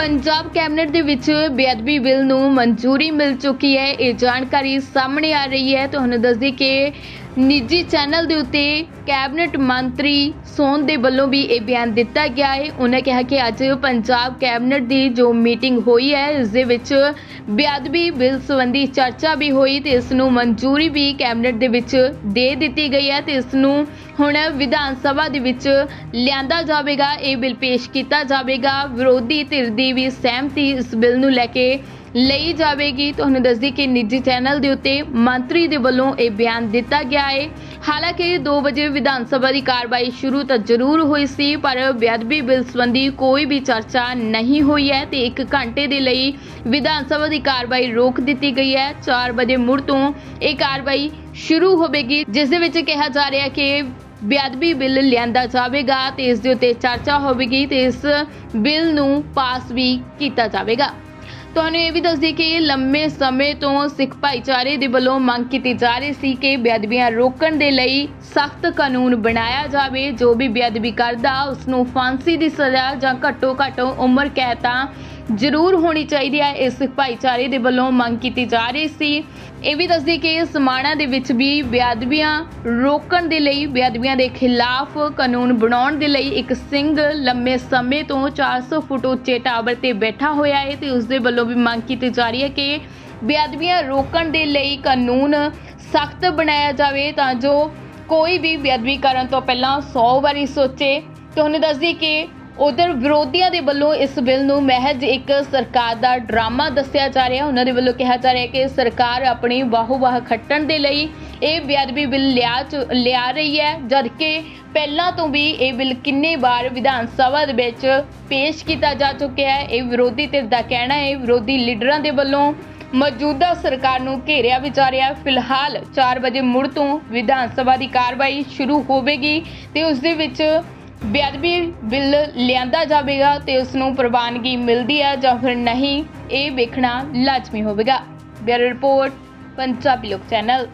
Punjab cabinet ਦੇ ਵਿੱਚ ਬੇਅਦਬੀ ਬਿੱਲ ਨੂੰ ਮਨਜ਼ੂਰੀ ਮਿਲ ਚੁੱਕੀ ਹੈ। ਇਹ ਜਾਣਕਾਰੀ ਸਾਹਮਣੇ ਆ ਰਹੀ ਹੈ। ਤੁਹਾਨੂੰ ਦੱਸਦੀ ਕਿ ਨਿੱਜੀ ਚੈਨਲ ਦੇ ਉੱਤੇ ਕੈਬਨਿਟ ਮੰਤਰੀ ਸੋਨ ਦੇ ਵੱਲੋਂ ਵੀ ਇਹ ਬਿਆਨ ਦਿੱਤਾ ਗਿਆ ਹੈ। ਉਹਨਾਂ ਕਿਹਾ ਕਿ ਅੱਜ ਪੰਜਾਬ ਕੈਬਨਿਟ ਦੀ ਜੋ ਮੀਟਿੰਗ ਹੋਈ ਹੈ, ਇਸ ਦੇ ਵਿੱਚ ਬੇਅਦਬੀ ਬਿੱਲ ਸੰਬੰਧੀ ਚਰਚਾ ਵੀ ਹੋਈ ਤੇ ਇਸ ਨੂੰ ਮਨਜ਼ੂਰੀ ਵੀ ਕੈਬਨਿਟ ਦੇ ਵਿੱਚ ਦੇ ਦਿੱਤੀ ਗਈ ਹੈ ਤੇ ਇਸ ਨੂੰ ਹੁਣ ਵਿਧਾਨ ਸਭਾ ਦੇ ਵਿੱਚ ਲਿਆਂਦਾ ਜਾਵੇਗਾ, ਇਹ ਬਿੱਲ ਪੇਸ਼ ਕੀਤਾ ਜਾਵੇਗਾ। ਵਿਰੋਧੀ ਧਿਰ ਦੀ ਵੀ ਸਹਿਮਤੀ ਇਸ ਬਿੱਲ ਨੂੰ ਲੈ ਕੇ ਲਈ ਜਾਵੇਗੀ। ਤੁਹਾਨੂੰ ਦੱਸਦੀ ਕਿ ਨਿੱਜੀ ਚੈਨਲ ਦੇ ਉੱਤੇ ਮੰਤਰੀ ਦੇ ਵੱਲੋਂ ਇਹ ਬਿਆਨ ਦਿੱਤਾ ਗਿਆ ਹੈ। ਹਾਲਾਂਕਿ 2 ਵਜੇ ਵਿਧਾਨ ਸਭਾ ਦੀ ਕਾਰਵਾਈ ਸ਼ੁਰੂ ਤਾਂ ਜ਼ਰੂਰ ਹੋਈ ਸੀ, ਪਰ ਬੇਅਦਬੀ ਬਿੱਲ ਸੰਬੰਧੀ ਕੋਈ ਵੀ ਚਰਚਾ ਨਹੀਂ ਹੋਈ ਹੈ ਤੇ 1 ਘੰਟੇ ਦੇ ਲਈ ਵਿਧਾਨ ਸਭਾ ਦੀ ਕਾਰਵਾਈ ਰੋਕ ਦਿੱਤੀ ਗਈ ਹੈ। 4 ਵਜੇ ਮੁੜ ਤੋਂ ਇਹ ਕਾਰਵਾਈ ਸ਼ੁਰੂ ਹੋਵੇਗੀ, ਜਿਸ ਦੇ ਵਿੱਚ ਕਿਹਾ ਜਾ ਰਿਹਾ ਕਿ ਬੇਅਦਬੀ ਬਿੱਲ ਲਿਆਂਦਾ ਜਾਵੇਗਾ ਤੇ ਇਸ ਦੇ ਉੱਤੇ ਚਰਚਾ ਹੋਵੇਗੀ ਤੇ ਇਸ ਬਿੱਲ ਨੂੰ ਪਾਸ ਵੀ ਕੀਤਾ ਜਾਵੇਗਾ। ਤੁਹਾਨੂੰ ਇਹ ਵੀ ਦੱਸਦੀ ਕਿ ਲੰਮੇ ਸਮੇਂ ਤੋਂ ਸਿੱਖ ਭਾਈਚਾਰੇ ਦੇ ਵੱਲੋਂ ਮੰਗ ਕੀਤੀ ਜਾ ਰਹੀ ਸੀ ਕਿ ਬੇਅਦਬੀਆਂ ਰੋਕਣ ਦੇ ਲਈ ਸਖਤ ਕਾਨੂੰਨ ਬਣਾਇਆ ਜਾਵੇ। ਜੋ ਵੀ ਬੇਅਦਬੀ ਕਰਦਾ ਉਸ ਨੂੰ ਫਾਂਸੀ ਦੀ ਸਜ਼ਾ ਜਾਂ ਘੱਟੋ ਘੱਟ ਉਮਰ ਕੈਦ ਤਾਂ ਜ਼ਰੂਰ ਹੋਣੀ ਚਾਹੀਦੀ ਹੈ। ਇਸ ਭਾਈਚਾਰੇ ਦੇ ਵੱਲੋਂ ਮੰਗ ਕੀਤੀ ਜਾ ਰਹੀ ਸੀ। ਇਹ ਵੀ ਦੱਸਦੀ ਕਿ ਸਮਾਣਾ ਦੇ ਵਿੱਚ ਵੀ ਬੇਅਦਬੀਆਂ ਰੋਕਣ ਦੇ ਲਈ, ਬੇਅਦਬੀਆਂ ਦੇ ਖਿਲਾਫ ਕਾਨੂੰਨ ਬਣਾਉਣ ਦੇ ਲਈ ਇੱਕ ਸਿੰਘ ਲੰਮੇ ਸਮੇਂ ਤੋਂ 400 ਫੁੱਟ ਉੱਚੇ ਟਾਵਰ ਤੇ ਬੈਠਾ ਹੋਇਆ ਹੈ ਤੇ ਉਸ ਦੇ ਵੱਲੋਂ ਵੀ ਮੰਗ ਕੀਤੀ ਜਾ ਰਹੀ ਹੈ ਕਿ ਬੇਅਦਬੀਆਂ ਰੋਕਣ ਦੇ ਲਈ ਕਾਨੂੰਨ ਸਖਤ ਬਣਾਇਆ ਜਾਵੇ ਤਾਂ ਜੋ ਕੋਈ ਵੀ ਬੇਅਦਬੀ ਕਰਨ ਤੋਂ ਪਹਿਲਾਂ 100 ਵਾਰੀ ਸੋਚੇ। ਤੁਹਾਨੂੰ ਦੱਸਦੀ ਕਿ ਉਧਰ ਵਿਰੋਧੀਆਂ ਦੇ ਵੱਲੋਂ ਇਸ ਬਿੱਲ ਨੂੰ ਮਹਿਜ ਇੱਕ ਸਰਕਾਰ ਦਾ ਡਰਾਮਾ ਦੱਸਿਆ ਜਾ ਰਿਹਾ। ਉਹਨਾਂ ਦੇ ਵੱਲੋਂ ਕਿਹਾ ਜਾ ਰਿਹਾ ਕਿ ਸਰਕਾਰ ਆਪਣੀ ਬਾਹੂ-ਬਾਹ ਖੱਟਣ ਦੇ ਲਈ ਇਹ ਬੇਅਦਬੀ ਬਿੱਲ ਲਿਆ ਚ- ਲਿਆ ਰਹੀ ਹੈ, ਜਦਕਿ ਪਹਿਲਾਂ ਤੋਂ ਵੀ ਇਹ ਬਿੱਲ ਕਿੰਨੇ ਵਾਰ ਵਿਧਾਨ ਸਭਾ ਦੇ ਵਿੱਚ ਪੇਸ਼ ਕੀਤਾ ਜਾ ਚੁੱਕਿਆ ਹੈ। ਇਹ ਵਿਰੋਧੀ ਧਿਰ ਦਾ ਕਹਿਣਾ ਹੈ ਵਿਰੋਧੀ ਲੀਡਰਾਂ ਦੇ ਵੱਲੋਂ ਮੌਜੂਦਾ ਸਰਕਾਰ ਨੂੰ ਘੇਰਿਆ ਵੀ ਜਾ ਰਿਹਾ ਫਿਲਹਾਲ 4 ਵਜੇ ਮੁੜ ਤੋਂ ਵਿਧਾਨ ਸਭਾ ਦੀ ਕਾਰਵਾਈ ਸ਼ੁਰੂ ਹੋਵੇਗੀ ਤੇ ਉਸ ਦੇ ਵਿੱਚ ਬੇਅਦਬੀ ਬਿੱਲ ਲਿਆਂਦਾ ਜਾਵੇਗਾ ਤੇ ਉਸ ਨੂੰ ਪ੍ਰਵਾਨਗੀ ਮਿਲਦੀ ਹੈ ਜਾਂ ਫਿਰ ਨਹੀਂ, ਇਹ ਵੇਖਣਾ ਲਾਜ਼ਮੀ ਹੋਵੇਗਾ। ਬਿਊਰੋ ਰਿਪੋਰਟ, ਪੰਜਾਬੀ ਲੋਕ ਚੈਨਲ।